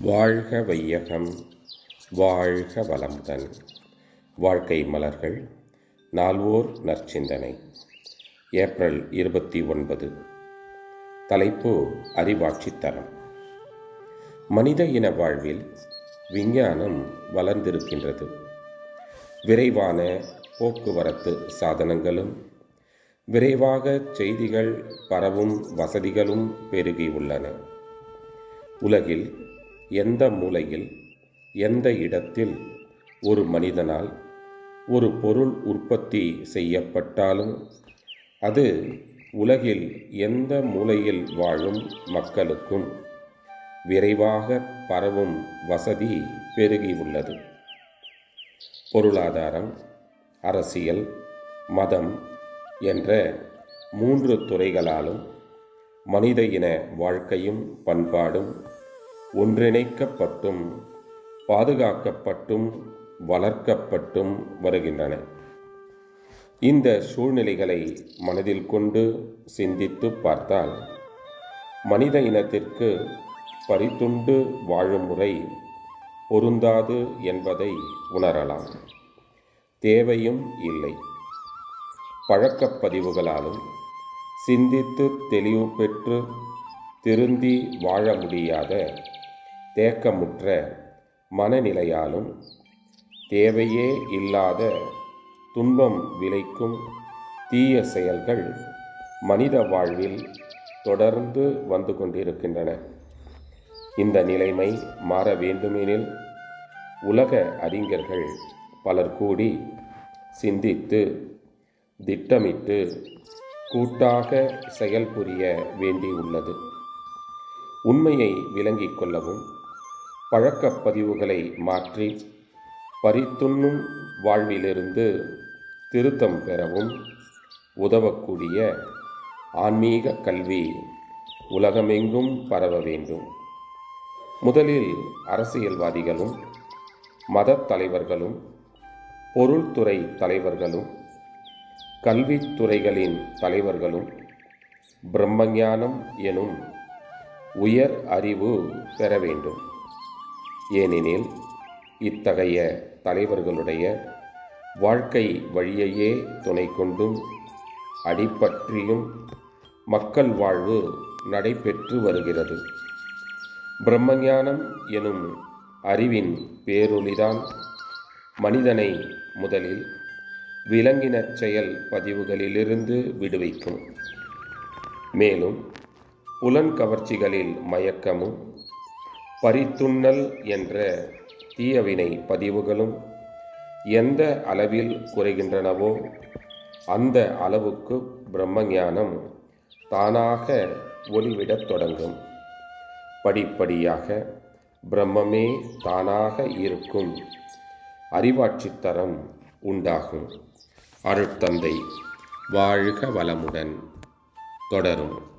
வாழ்க வையகம் வாழ்க வளமுடன். வாழ்க்கை மலர்கள் நால்வோர் நற்சிந்தனை. ஏப்ரல் இருபத்தி ஒன்பது தலைப்பு அறிவாட்சித் தரம். மனித இன வாழ்வில் விஞ்ஞானம் வளர்ந்திருக்கின்றது. விரைவான போக்குவரத்து சாதனங்களும் விரைவாக செய்திகள் பரவும் வசதிகளும் பெருகியுள்ளன. உலகில் எந்த மூலையில் எந்த இடத்தில் ஒரு மனிதனால் ஒரு பொருள் உற்பத்தி செய்யப்பட்டாலும் அது உலகில் எந்த மூலையில் வாழும் மக்களுக்கும் விரைவாக பரவும் வசதி பெருகியுள்ளது பொருளாதாரம் அரசியல் மதம் என்ற மூன்று துறைகளாலும் மனித இன வாழ்க்கையும் பண்பாடும் ஒன்றிணைக்கப்பட்டும் பாதுகாக்கப்பட்டும் வளர்க்கப்பட்டும் வருகின்றன. இந்த சூழ்நிலைகளை மனதில் கொண்டு சிந்தித்து பார்த்தால் மனித இனத்திற்கு பரித்துண்டு வாழும் முறை பொருந்தாது என்பதை உணரலாம். தேவையும் இல்லை. பழக்கப்பதிவுகளாலும் சிந்தித்து தெளிவு பெற்று திருந்தி வாழ முடியாத தேக்கமுற்ற மனநிலையாலும் தேவையே இல்லாத துன்பம் விளைக்கும் தீய செயல்கள் மனித வாழ்வில் தொடர்ந்து வந்து கொண்டிருக்கின்றன. இந்த நிலைமை மாற வேண்டுமெனில் உலக அறிஞர்கள் பலர் கூடி சிந்தித்து திட்டமிட்டு கூட்டாக செயல்புரிய வேண்டியுள்ளது. உண்மையை விளங்கிக் கொள்ளவும் பழக்கப்பதிவுகளை மாற்றி பறித்துண்ணும் வாழ்விலிருந்து திருத்தம் பெறவும் உதவக்கூடிய ஆன்மீக கல்வி உலகமெங்கும் பரவ வேண்டும். முதலில் அரசியல்வாதிகளும் மதத் தலைவர்களும் பொருள்துறை தலைவர்களும் கல்வித்துறைகளின் தலைவர்களும் பிரம்மஞானம் எனும் உயர் அறிவு பெற வேண்டும். ஏனெனில் இத்தகைய தலைவர்களுடைய வாழ்க்கை வழியையே துணை கொண்டும் அடிப்பற்றியும் மக்கள் வாழ்வு நடைபெற்று வருகிறது. பிரம்மஞானம் எனும் அறிவின் பேரொளிதான் மனிதனை முதலில் விலங்கின செயல் பதிவுகளிலிருந்து விடுவிக்கும். மேலும் புலன்கவர்ச்சிகளில் மயக்கமும் பரித்துண்ணல் என்ற தீயவினை பதிவுகளும் எந்த அளவில் குறைகின்றனவோ அந்த அளவுக்கு பிரம்மஞானம் தானாக ஒளிவிடத் தொடங்கும். படிப்படியாக பிரம்மமே தானாக இருக்கும் அறிவாட்சித்தரம் உண்டாகும். அருட்தந்தை வாழ்க வளமுடன். தொடரும்.